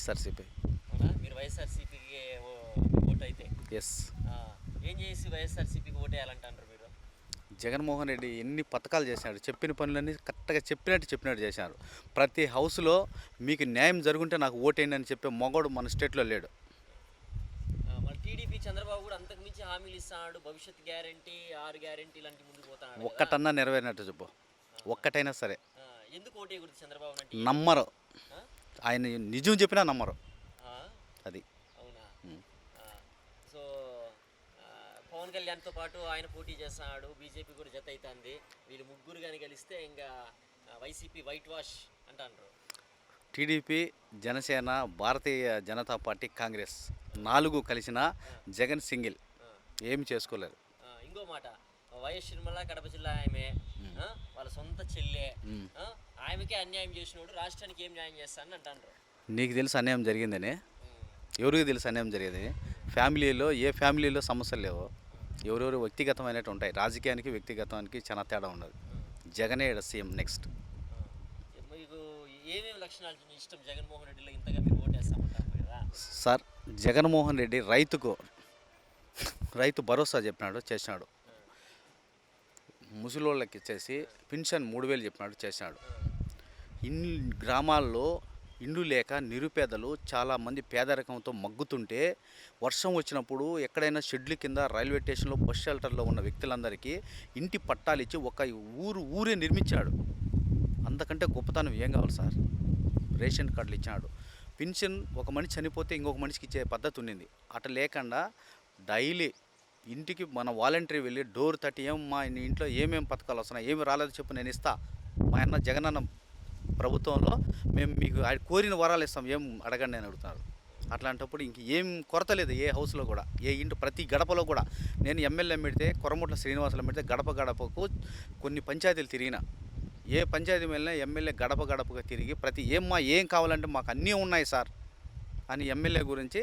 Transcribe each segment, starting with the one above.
వైఎస్ఆర్సీపీ. మీరు వైఎస్ఆర్సీపీకి ఓటు అయితే ఎస్. ఆ, ఏం చేసి వైఎస్ఆర్సీపీకి ఓటు వేయాలంటారు మీరు? జగన్మోహన్ రెడ్డి ఎన్ని పథకాలు చేశాడు చెప్పిన పనులన్నీ కరెక్ట్గా చెప్పినట్టు చెప్పినట్టు చేశారు. ప్రతి హౌస్లో మీకు న్యాయం జరుగుంటే నాకు ఓటేయండి అని చెప్పే మొగోడు మన స్టేట్లో లేడు. టీడీపీ చంద్రబాబు కూడా అంతకు మించి హామీలు ఇస్తాడు భవిష్యత్ గ్యారంటీ ఆరు గ్యారంటీ ఇలాంటి ముందుకు పోతాడు కదా. ఒక్కటన్నా నెరవేరినట్టు చెప్పు. ఒక్కటైనా సరే. ఎందుకు ఓటు చంద్రబాబు నమ్మరు? ఆయన నిజం చెప్పినా నమ్మరు? అది. సో పవన్ కళ్యాణ్తో పాటు ఆయన పోటీ చేస్తున్నాడు బీజేపీ కూడా జత అవుతుంది వీళ్ళు ముగ్గురు కానీ గెలిస్తే ఇంకా వైసీపీ వైట్ వాష్ అంటారు టీడీపీ జనసేన భారతీయ జనతా పార్టీ కాంగ్రెస్ నాలుగు కలిసిన జగన్ సింగిల్. ఏమి చేసుకోలేరు. ఇంకో మాట. వైఎస్ షర్మిల కడప జిల్లా ఆమె వాళ్ళ సొంత చెల్లె ఆమెకే అన్యాయం చేసినోడు రాష్ట్రానికి ఏం న్యాయం చేస్తానని అంటారు నీకు తెలుసు అన్యాయం జరిగిందని? ఎవరికి తెలుసు అన్యాయం జరిగేది? ఫ్యామిలీలో ఏ ఫ్యామిలీలో సమస్యలు లేవు? ఎవరెవరు వ్యక్తిగతమైనట్టు ఉంటాయి? రాజకీయానికి వ్యక్తిగతానికి చాలా తేడా ఉండదు జగనే సీఎం నెక్స్ట్. మీకు ఏమేమి లక్షణాలు ఇష్టం? జగన్మోహన్ రెడ్డిలో ఇంతగా మీరు ఓటేస్తామంటారు సార్ జగన్మోహన్ రెడ్డి రైతుకు రైతు భరోసా చెప్పినాడు చేసినాడు. ముసలోళ్ళకి ఇచ్చేసి పెన్షన్ మూడు వేలు చెప్పినాడు చేసినాడు ఇన్ గ్రామాల్లో ఇండ్లు లేక నిరుపేదలు చాలామంది పేదరికంతో మగ్గుతుంటే వర్షం వచ్చినప్పుడు ఎక్కడైనా షెడ్ల కింద రైల్వే స్టేషన్లో బస్ షెల్టర్లో ఉన్న వ్యక్తులందరికీ ఇంటి పట్టాలు ఇచ్చి ఒక ఊరు ఊరే నిర్మించాడు. అంతకంటే గొప్పతనం ఏం కావాలి సార్? రేషన్ కార్డులు ఇచ్చాడు. పెన్షన్ ఒక మనిషి చనిపోతే ఇంకొక మనిషికి ఇచ్చే పద్ధతి ఉండింది. అట్లా లేకుండా డైలీ ఇంటికి మన వాలంటరీ వెళ్ళి డోర్ తట్టి ఏం మా నీ ఇంట్లో ఏమేమి పథకాలు వస్తున్నాయి ఏమి రాలేదు చెప్పు నేను ఇస్తా. మా అన్న జగనన్న ప్రభుత్వంలో మేము మీకు ఆ కోరిన వరాలు ఇస్తాం ఏం అడగండి నేను అడుగుతున్నారు. అట్లాంటప్పుడు ఇంక ఏం కొరత లేదు ఏ హౌస్లో కూడా ఏ ఇంటి ప్రతి గడపలో కూడా. నేను ఎమ్మెల్యే పెడితే కొరముట్ల శ్రీనివాసులు పెడితే గడప గడపకు కొన్ని పంచాయతీలు తిరిగిన. ఏ పంచాయతీ వెళ్ళినా ఎమ్మెల్యే గడప గడపగా తిరిగి ప్రతి ఏమ్మా ఏం కావాలంటే మాకు అన్నీ ఉన్నాయి సార్ అని ఎమ్మెల్యే గురించి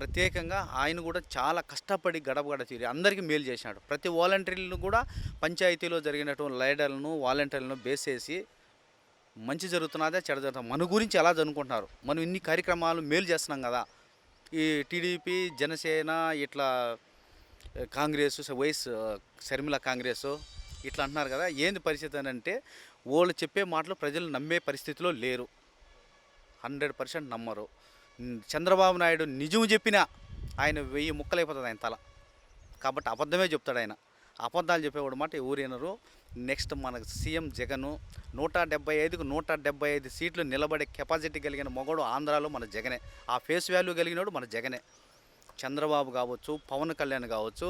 ప్రత్యేకంగా ఆయన కూడా చాలా కష్టపడి గడపగడ తీరి. అందరికీ మేలు చేసినాడు ప్రతి వాలంటీర్లను కూడా పంచాయతీలో జరిగినటువంటి లీడర్లను వాలంటీర్లను బేస్ చేసి మంచి జరుగుతున్నదే చెడ జరుగుతుంది మన గురించి ఎలా జరుపుకుంటున్నారు మనం ఇన్ని కార్యక్రమాలు మేలు చేస్తున్నాం కదా. ఈ టీడీపీ జనసేన ఇట్లా కాంగ్రెస్ వైఎస్ షర్మిల కాంగ్రెస్ ఇట్లా అంటున్నారు కదా. ఏంది పరిస్థితి అని అంటే వాళ్ళు చెప్పే మాటలు ప్రజలు నమ్మే పరిస్థితిలో లేరు. హండ్రెడ్ పర్సెంట్ నమ్మరు. చంద్రబాబు నాయుడు నిజం చెప్పినా ఆయన వెయ్యి ముక్కలైపోతుంది ఆయన తల. కాబట్టి అబద్ధమే చెప్తాడు ఆయన. అబద్ధాలు చెప్పేవాడు మాట ఎవరైనరు నెక్స్ట్ మనకు సీఎం జగన్ నూట డెబ్బై ఐదుకు నూట డెబ్బై ఐదు సీట్లు నిలబడే కెపాసిటీ కలిగిన మొగడు ఆంధ్రాలో మన జగనే. ఆ ఫేస్ వాల్యూ కలిగినోడు మన జగనే. చంద్రబాబు కావచ్చు పవన్ కళ్యాణ్ కావచ్చు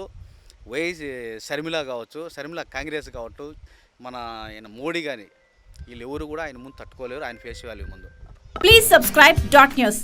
వైఎస్ శర్మిల కావచ్చు షర్మిల కాంగ్రెస్ కావచ్చు మన ఆయన మోడీ కానీ వీళ్ళు ఎవరు కూడా ఆయన ముందు తట్టుకోలేరు ఆయన ఫేస్ వాల్యూ ముందు. Please subscribe dot news